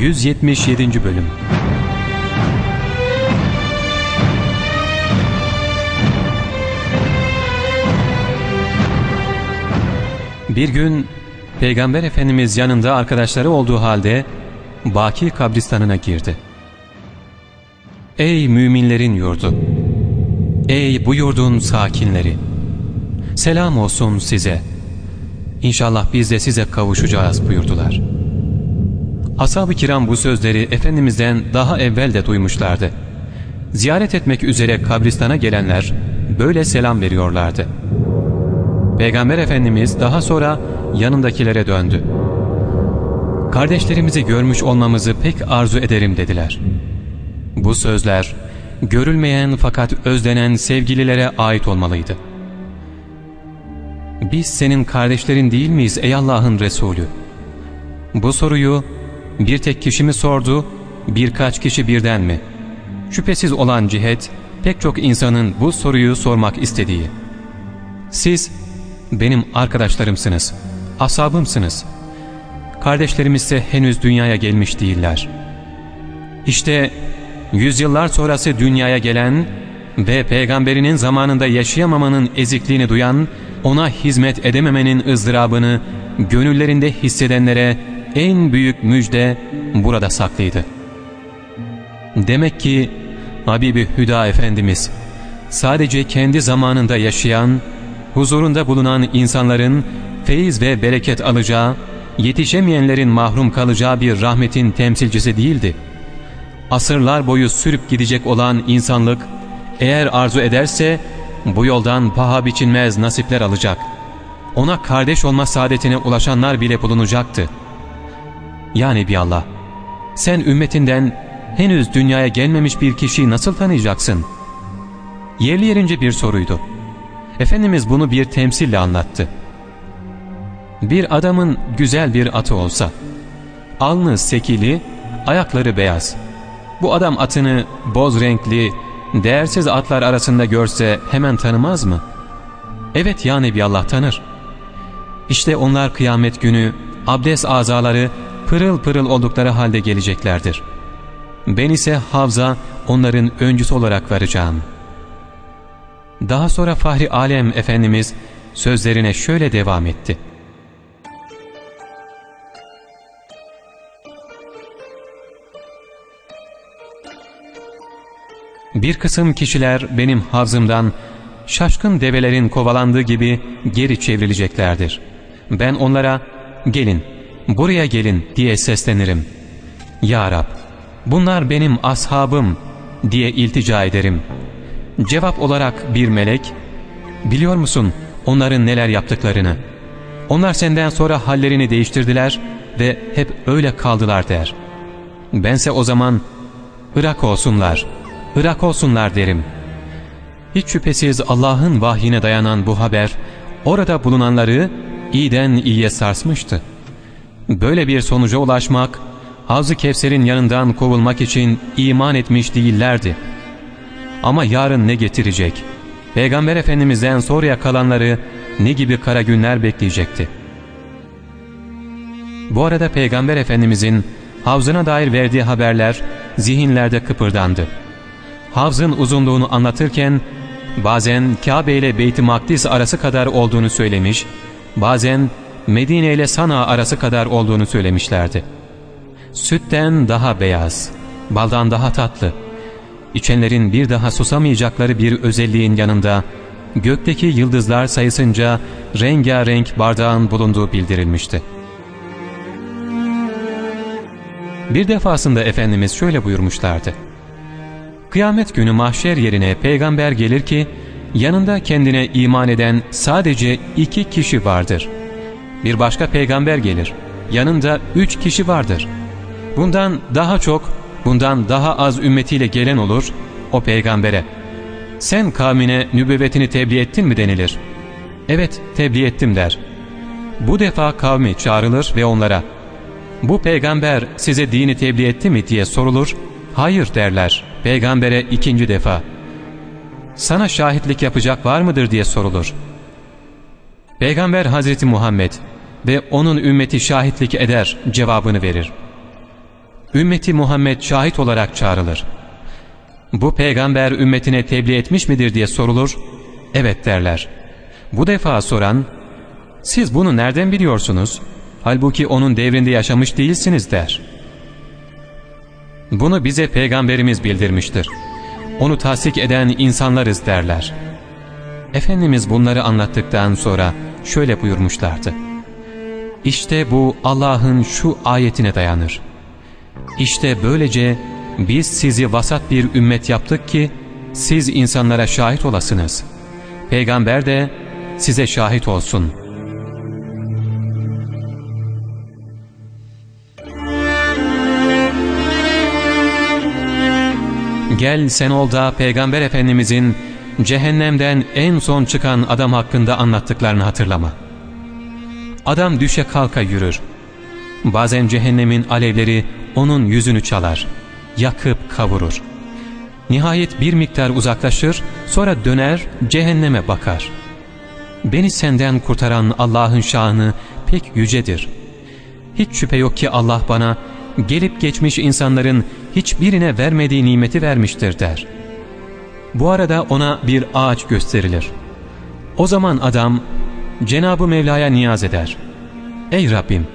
177. Bölüm Bir gün Peygamber Efendimiz yanında arkadaşları olduğu halde Baki kabristanına girdi. Ey müminlerin yurdu! Ey bu yurdun sakinleri! Selam olsun size! İnşallah biz de size kavuşacağız buyurdular. Ashab-ı kiram bu sözleri Efendimiz'den daha evvel de duymuşlardı. Ziyaret etmek üzere kabristana gelenler böyle selam veriyorlardı. Peygamber Efendimiz daha sonra yanındakilere döndü. Kardeşlerimizi görmüş olmamızı pek arzu ederim dediler. Bu sözler görülmeyen fakat özlenen sevgililere ait olmalıydı. Biz senin kardeşlerin değil miyiz ey Allah'ın Resulü? Bu soruyu bir tek kişi mi sordu, birkaç kişi birden mi? Şüphesiz olan cihet pek çok insanın bu soruyu sormak istediği. Siz benim arkadaşlarımsınız, asabımsınız. Kardeşlerimiz ise henüz dünyaya gelmiş değiller. İşte yüzyıllar sonrası dünyaya gelen ve peygamberinin zamanında yaşayamamanın ezikliğini duyan, ona hizmet edememenin ızdırabını gönüllerinde hissedenlere en büyük müjde burada saklıydı. Demek ki Habibi Hüda Efendimiz sadece kendi zamanında yaşayan, huzurunda bulunan insanların feyiz ve bereket alacağı, yetişemeyenlerin mahrum kalacağı bir rahmetin temsilcisi değildi. Asırlar boyu sürüp gidecek olan insanlık, eğer arzu ederse bu yoldan paha biçilmez nasipler alacak. Ona kardeş olma saadetine ulaşanlar bile bulunacaktı. Yani bir Allah, sen ümmetinden henüz dünyaya gelmemiş bir kişiyi nasıl tanıyacaksın? Yerli yerince bir soruydu. Efendimiz bunu bir temsille anlattı. Bir adamın güzel bir atı olsa, alnı sekili, ayakları beyaz. Bu adam atını boz renkli, değersiz atlar arasında görse hemen tanımaz mı? Evet ya Allah tanır. İşte onlar kıyamet günü abdest azaları pırıl pırıl oldukları halde geleceklerdir. Ben ise Havza onların öncüsü olarak varacağım. Daha sonra Fahri Alem Efendimiz sözlerine şöyle devam etti. Bir kısım kişiler benim havzımdan şaşkın develerin kovalandığı gibi geri çevrileceklerdir. Ben onlara gelin, buraya gelin diye seslenirim. Ya Rab, bunlar benim ashabım diye iltica ederim. Cevap olarak bir melek, biliyor musun onların neler yaptıklarını? Onlar senden sonra hallerini değiştirdiler ve hep öyle kaldılar der. Bense o zaman, Irak olsunlar, Irak olsunlar derim. Hiç şüphesiz Allah'ın vahyine dayanan bu haber, orada bulunanları iyiden iyiye sarsmıştı. Böyle bir sonuca ulaşmak, Havz-ı Kevser'in yanından kovulmak için iman etmiş değillerdi. Ama yarın ne getirecek? Peygamber Efendimiz'den sonraya kalanları ne gibi kara günler bekleyecekti? Bu arada Peygamber Efendimiz'in havzına dair verdiği haberler zihinlerde kıpırdandı. Havzın uzunluğunu anlatırken bazen Kabe ile Beyt-i Makdis arası kadar olduğunu söylemiş, bazen Medine ile Sana arası kadar olduğunu söylemişlerdi. Sütten daha beyaz, baldan daha tatlı, içenlerin bir daha susamayacakları bir özelliğin yanında gökteki yıldızlar sayısınca rengarenk bardağın bulunduğu bildirilmişti. Bir defasında Efendimiz şöyle buyurmuşlardı. Kıyamet günü mahşer yerine peygamber gelir ki yanında kendine iman eden sadece iki kişi vardır. Bir başka peygamber gelir. Yanında üç kişi vardır. Bundan daha çok, bundan daha az ümmetiyle gelen olur o peygambere. Sen kavmine nübüvvetini tebliğ ettin mi denilir. Evet tebliğ ettim der. Bu defa kavmi çağrılır ve onlara bu peygamber size dini tebliğ etti mi diye sorulur. Hayır derler peygambere ikinci defa. Sana şahitlik yapacak var mıdır diye sorulur. Peygamber Hazreti Muhammed ve onun ümmeti şahitlik eder cevabını verir. Ümmeti Muhammed şahit olarak çağrılır. Bu peygamber ümmetine tebliğ etmiş midir diye sorulur. Evet derler. Bu defa soran, siz bunu nereden biliyorsunuz? Halbuki onun devrinde yaşamış değilsiniz der. Bunu bize peygamberimiz bildirmiştir. Onu tasdik eden insanlarız derler. Efendimiz bunları anlattıktan sonra şöyle buyurmuşlardı. İşte bu Allah'ın şu ayetine dayanır. İşte böylece biz sizi vasat bir ümmet yaptık ki siz insanlara şahit olasınız. Peygamber de size şahit olsun. Gel sen ol da Peygamber Efendimizin cehennemden en son çıkan adam hakkında anlattıklarını hatırlama. Adam düşe kalka yürür. Bazen cehennemin alevleri onun yüzünü çalar, yakıp kavurur. Nihayet bir miktar uzaklaşır, sonra döner cehenneme bakar. Beni senden kurtaran Allah'ın şanı pek yücedir. Hiç şüphe yok ki Allah bana gelip geçmiş insanların hiçbirine vermediği nimeti vermiştir der. Bu arada ona bir ağaç gösterilir. O zaman adam Cenab-ı Mevla'ya niyaz eder. Ey Rabbim!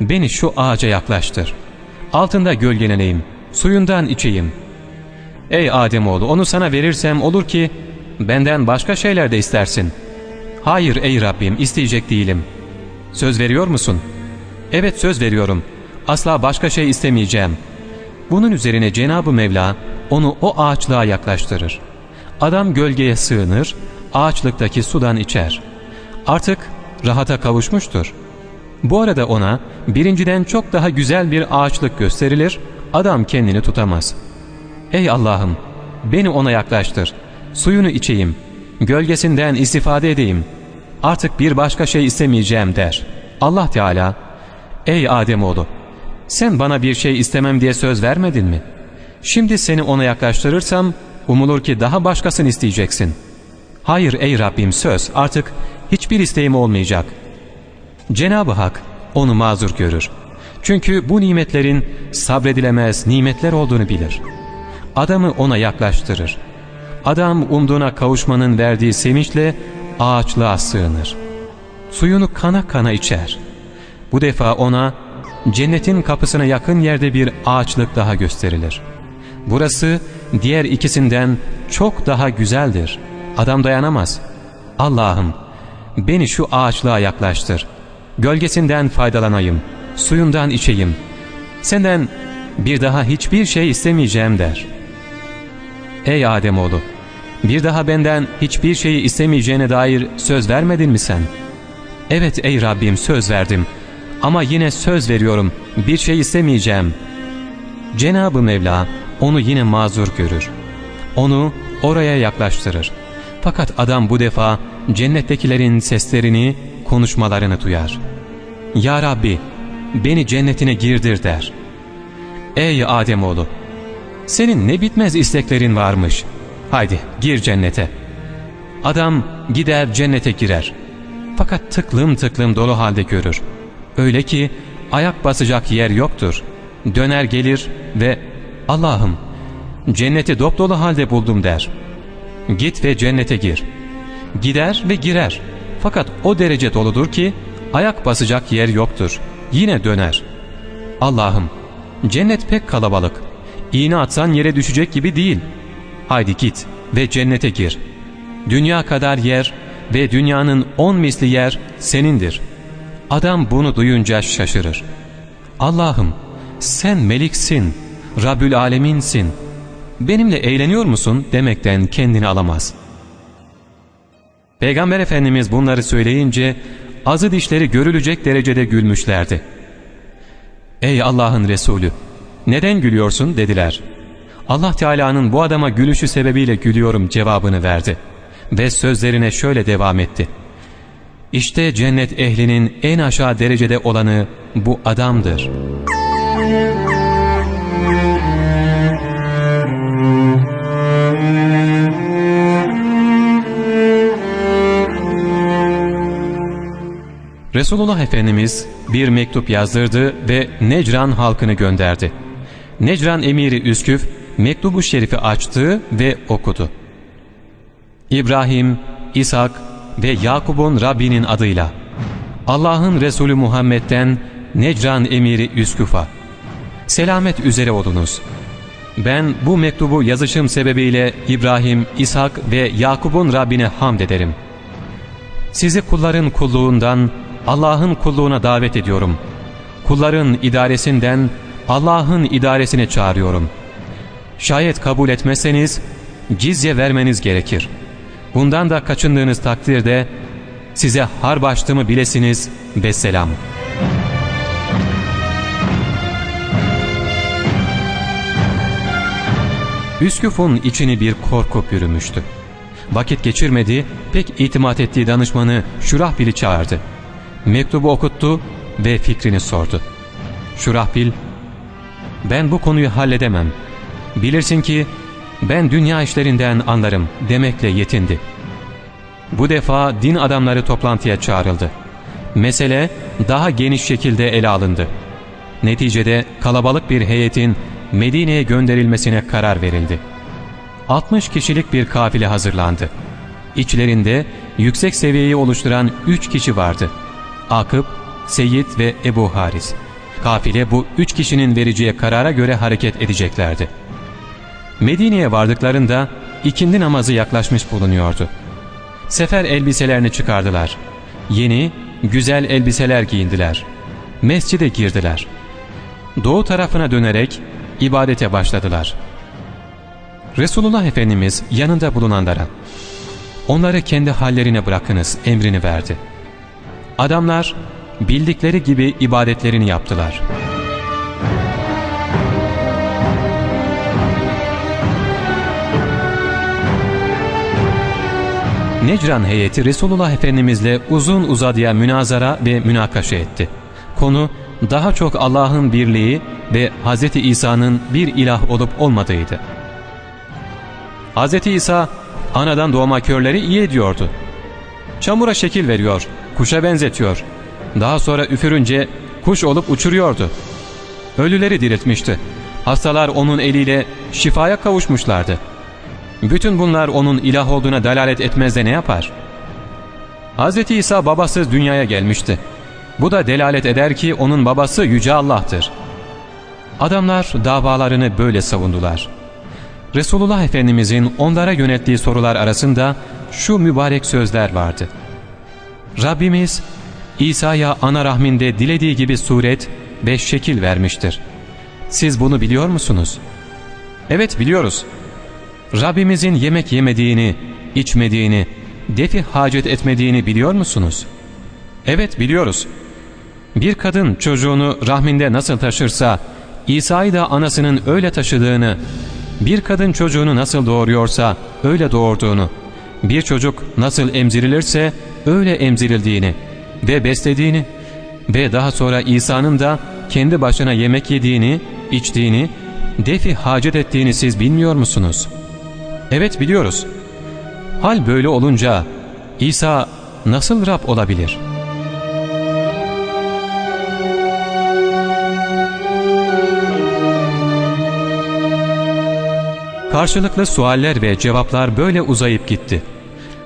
Beni şu ağaca yaklaştır. Altında gölgeleneyim, suyundan içeyim. Ey Ademoğlu onu sana verirsem olur ki benden başka şeyler de istersin. Hayır ey Rabbim isteyecek değilim. Söz veriyor musun? Evet söz veriyorum. Asla başka şey istemeyeceğim. Bunun üzerine Cenab-ı Mevla onu o ağaçlığa yaklaştırır. Adam gölgeye sığınır, ağaçlıktaki sudan içer. Artık rahata kavuşmuştur. Bu arada ona birinciden çok daha güzel bir ağaçlık gösterilir, adam kendini tutamaz. Ey Allah'ım beni ona yaklaştır, suyunu içeyim, gölgesinden istifade edeyim. Artık bir başka şey istemeyeceğim der. Allah Teala, ey Ademoğlu sen bana bir şey istemem diye söz vermedin mi? Şimdi seni ona yaklaştırırsam umulur ki daha başkasını isteyeceksin. Hayır ey Rabbim söz artık hiçbir isteğim olmayacak. Cenab-ı Hak onu mazur görür. Çünkü bu nimetlerin sabredilemez nimetler olduğunu bilir. Adamı ona yaklaştırır. Adam umduğuna kavuşmanın verdiği sevinçle ağaçlığa sığınır. Suyunu kana kana içer. Bu defa ona cennetin kapısına yakın yerde bir ağaçlık daha gösterilir. Burası diğer ikisinden çok daha güzeldir. Adam dayanamaz. Allah'ım beni şu ağaçlığa yaklaştır. Gölgesinden faydalanayım. Suyundan içeyim. Senden bir daha hiçbir şey istemeyeceğim der. Ey Ademoğlu! Bir daha benden hiçbir şeyi istemeyeceğine dair söz vermedin mi sen? Evet ey Rabbim söz verdim. Ama yine söz veriyorum bir şey istemeyeceğim. Cenab-ı Mevla onu yine mazur görür. Onu oraya yaklaştırır. Fakat adam bu defa cennettekilerin seslerini, konuşmalarını duyar. Ya Rabbi beni cennetine girdir der. Ey Ademoğlu! Senin ne bitmez isteklerin varmış. Haydi gir cennete. Adam gider cennete girer. Fakat tıklım tıklım dolu halde görür. Öyle ki ayak basacak yer yoktur. Döner gelir ve Allah'ım cenneti dop dolu halde buldum der. Git ve cennete gir. Gider ve girer. Fakat o derece doludur ki ayak basacak yer yoktur. Yine döner. Allah'ım cennet pek kalabalık. İğne atsan yere düşecek gibi değil. Haydi git ve cennete gir. Dünya kadar yer ve dünyanın on misli yer senindir. Adam bunu duyunca şaşırır. Allah'ım sen meliksin, Rabbül Aleminsin. Benimle eğleniyor musun demekten kendini alamaz. Peygamber Efendimiz bunları söyleyince azı dişleri görülecek derecede gülmüşlerdi. Ey Allah'ın Resulü neden gülüyorsun dediler. Allah Teala'nın bu adama gülüşü sebebiyle gülüyorum cevabını verdi. Ve sözlerine şöyle devam etti. İşte cennet ehlinin en aşağı derecede olanı bu adamdır. Resulullah Efendimiz bir mektup yazdırdı ve Necran halkını gönderdi. Necran emiri Üsküf mektubu şerifi açtı ve okudu. İbrahim, İshak ve Yakub'un Rabbinin adıyla Allah'ın Resulü Muhammed'den Necran emiri Üsküf'a Selamet üzere olunuz. Ben bu mektubu yazışım sebebiyle İbrahim, İshak ve Yakub'un Rabbine hamd ederim. Sizi kulların kulluğundan Allah'ın kulluğuna davet ediyorum. Kulların idaresinden Allah'ın idaresine çağırıyorum. Şayet kabul etmezseniz cizye vermeniz gerekir. Bundan da kaçındığınız takdirde size harp açtığımı bilesiniz ve selam. Üsküf'un içini bir korku bürümüştü. Vakit geçirmedi, pek itimat ettiği danışmanı Şurahbil'i çağırdı. Mektubu okuttu ve fikrini sordu. Şurahbil, ben bu konuyu halledemem. Bilirsin ki ben dünya işlerinden anlarım demekle yetindi. Bu defa din adamları toplantıya çağrıldı. Mesele daha geniş şekilde ele alındı. Neticede kalabalık bir heyetin Medine'ye gönderilmesine karar verildi. 60 kişilik bir kafile hazırlandı. İçlerinde yüksek seviyeyi oluşturan 3 kişi vardı. Akıp, Seyyid ve Ebu Haris. Kafile bu üç kişinin vereceği karara göre hareket edeceklerdi. Medine'ye vardıklarında ikindi namazı yaklaşmış bulunuyordu. Sefer elbiselerini çıkardılar. Yeni, güzel elbiseler giyindiler. Mescide girdiler. Doğu tarafına dönerek ibadete başladılar. Resulullah Efendimiz yanında bulunanlara onları kendi hallerine bırakınız emrini verdi. Adamlar bildikleri gibi ibadetlerini yaptılar. Necran heyeti Resulullah Efendimizle uzun uzadıya münazara ve münakaşa etti. Konu daha çok Allah'ın birliği ve Hz. İsa'nın bir ilah olup olmadığıydı. Hz. İsa anadan doğma körleri iyi ediyordu. Çamura şekil veriyor, kuşa benzetiyor. Daha sonra üfürünce kuş olup uçuruyordu. Ölüleri diriltmişti. Hastalar onun eliyle şifaya kavuşmuşlardı. Bütün bunlar onun ilah olduğuna dalalet etmez de ne yapar? Hz. İsa babasız dünyaya gelmişti. Bu da delalet eder ki onun babası Yüce Allah'tır. Adamlar davalarını böyle savundular. Resulullah Efendimizin onlara yönettiği sorular arasında şu mübarek sözler vardı. Rabbimiz İsa'ya ana rahminde dilediği gibi suret ve şekil vermiştir. Siz bunu biliyor musunuz? Evet biliyoruz. Rabbimizin yemek yemediğini, içmediğini, defi hacet etmediğini biliyor musunuz? Evet biliyoruz. Bir kadın çocuğunu rahminde nasıl taşırsa, İsa'yı da anasının öyle taşıdığını, bir kadın çocuğunu nasıl doğuruyorsa öyle doğurduğunu, bir çocuk nasıl emzirilirse öyle emzirildiğini ve beslediğini ve daha sonra İsa'nın da kendi başına yemek yediğini, içtiğini, defi hacet ettiğini siz bilmiyor musunuz? Evet biliyoruz. Hal böyle olunca İsa nasıl Rab olabilir?'' Karşılıklı sualler ve cevaplar böyle uzayıp gitti.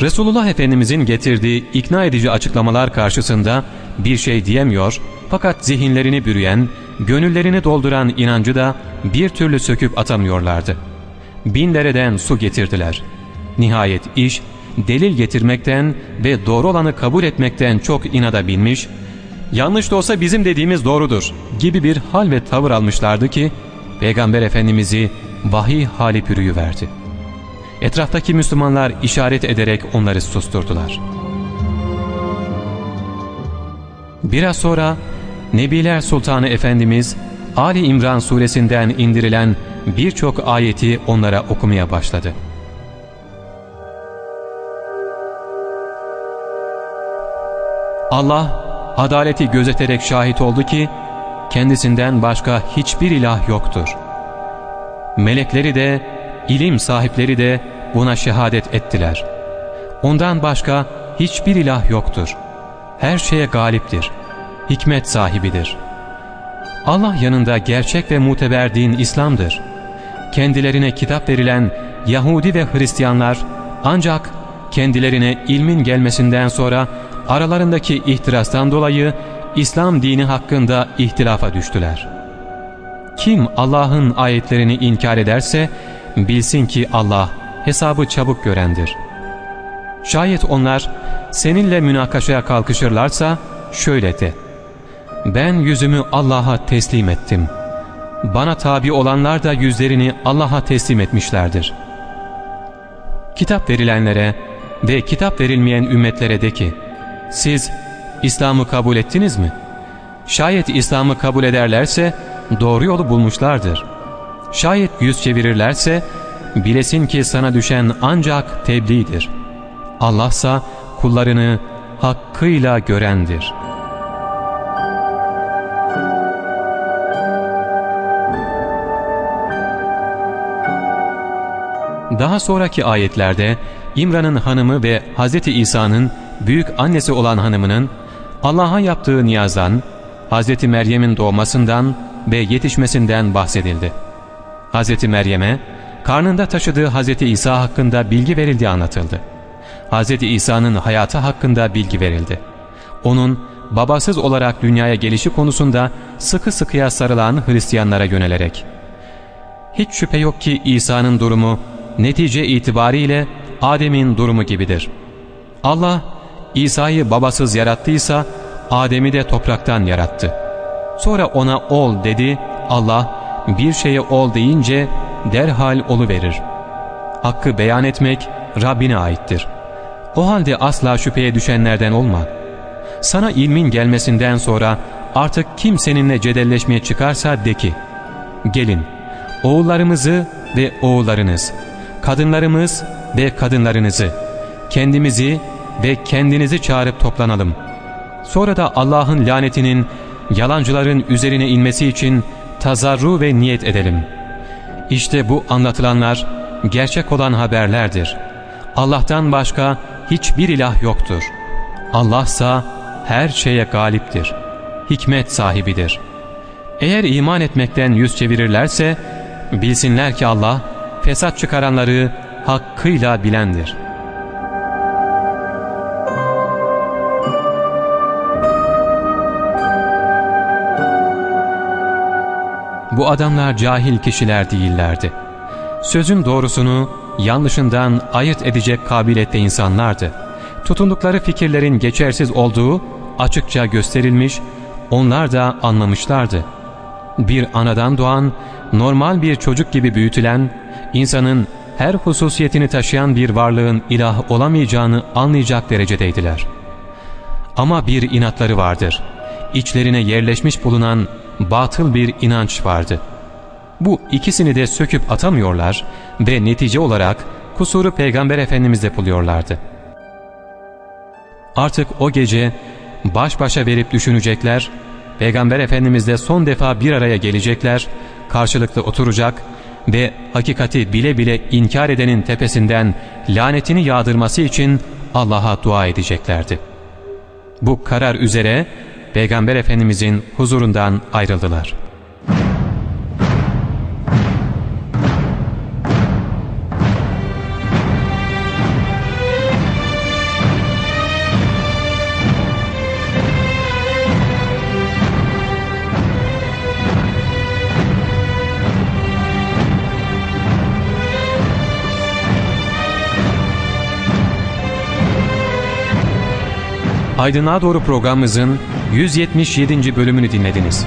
Resulullah Efendimizin getirdiği ikna edici açıklamalar karşısında bir şey diyemiyor fakat zihinlerini bürüyen, gönüllerini dolduran inancı da bir türlü söküp atamıyorlardı. Bin dereden su getirdiler. Nihayet iş delil getirmekten ve doğru olanı kabul etmekten çok inada binmiş, yanlış da olsa bizim dediğimiz doğrudur gibi bir hal ve tavır almışlardı ki Peygamber Efendimiz'i vahiy hali pürüyü verdi. Etraftaki Müslümanlar işaret ederek onları susturdular. Biraz sonra Nebiler Sultanı Efendimiz Ali İmran suresinden indirilen birçok ayeti onlara okumaya başladı. Allah adaleti gözeterek şahit oldu ki kendisinden başka hiçbir ilah yoktur. Melekleri de, ilim sahipleri de buna şehadet ettiler. Ondan başka hiçbir ilah yoktur. Her şeye galiptir. Hikmet sahibidir. Allah yanında gerçek ve muteber din İslam'dır. Kendilerine kitap verilen Yahudi ve Hristiyanlar ancak kendilerine ilmin gelmesinden sonra aralarındaki ihtirastan dolayı İslam dini hakkında ihtilafa düştüler. Kim Allah'ın ayetlerini inkar ederse bilsin ki Allah hesabı çabuk görendir. Şayet onlar seninle münakaşaya kalkışırlarsa şöyle de. Ben yüzümü Allah'a teslim ettim. Bana tabi olanlar da yüzlerini Allah'a teslim etmişlerdir. Kitap verilenlere ve kitap verilmeyen ümmetlere de ki, siz İslam'ı kabul ettiniz mi? Şayet İslam'ı kabul ederlerse doğru yolu bulmuşlardır. Şayet yüz çevirirlerse bilesin ki sana düşen ancak tebliğdir. Allahsa kullarını hakkıyla görendir.'' Daha sonraki ayetlerde İmran'ın hanımı ve Hz. İsa'nın büyük annesi olan hanımının Allah'a yaptığı niyazdan, Hz. Meryem'in doğmasından ve yetişmesinden bahsedildi. Hz. Meryem'e karnında taşıdığı Hz. İsa hakkında bilgi verildiği anlatıldı. Hz. İsa'nın hayatı hakkında bilgi verildi. Onun babasız olarak dünyaya gelişi konusunda sıkı sıkıya sarılan Hristiyanlara yönelerek. Hiç şüphe yok ki İsa'nın durumu netice itibariyle Adem'in durumu gibidir. Allah İsa'yı babasız yarattıysa Adem'i de topraktan yarattı. Sonra ona ol dedi, Allah bir şeye ol deyince derhal olu verir. Hakkı beyan etmek Rabbine aittir. O halde asla şüpheye düşenlerden olma. Sana ilmin gelmesinden sonra artık kim seninle cedelleşmeye çıkarsa de ki, gelin oğullarımızı ve oğullarınız, kadınlarımız ve kadınlarınızı, kendimizi ve kendinizi çağırıp toplanalım. Sonra da Allah'ın lanetinin yalancıların üzerine inmesi için tazarru ve niyet edelim. İşte bu anlatılanlar gerçek olan haberlerdir. Allah'tan başka hiçbir ilah yoktur. Allahsa her şeye galiptir. Hikmet sahibidir. Eğer iman etmekten yüz çevirirlerse bilsinler ki Allah fesat çıkaranları hakkıyla bilendir. Bu adamlar cahil kişiler değillerdi. Sözün doğrusunu yanlışından ayırt edecek kabiliyette insanlardı. Tutundukları fikirlerin geçersiz olduğu açıkça gösterilmiş, onlar da anlamışlardı. Bir anadan doğan, normal bir çocuk gibi büyütülen, insanın her hususiyetini taşıyan bir varlığın ilah olamayacağını anlayacak derecedeydiler. Ama bir inatları vardır. İçlerine yerleşmiş bulunan batıl bir inanç vardı. Bu ikisini de söküp atamıyorlar ve netice olarak kusuru Peygamber Efendimiz'de buluyorlardı. Artık o gece baş başa verip düşünecekler, Peygamber Efendimiz'de son defa bir araya gelecekler, karşılıklı oturacak ve hakikati bile bile inkar edenin tepesinden lanetini yağdırması için Allah'a dua edeceklerdi. Bu karar üzere Peygamber Efendimizin huzurundan ayrıldılar.'' Aydınlığa Doğru programımızın 177. bölümünü dinlediniz.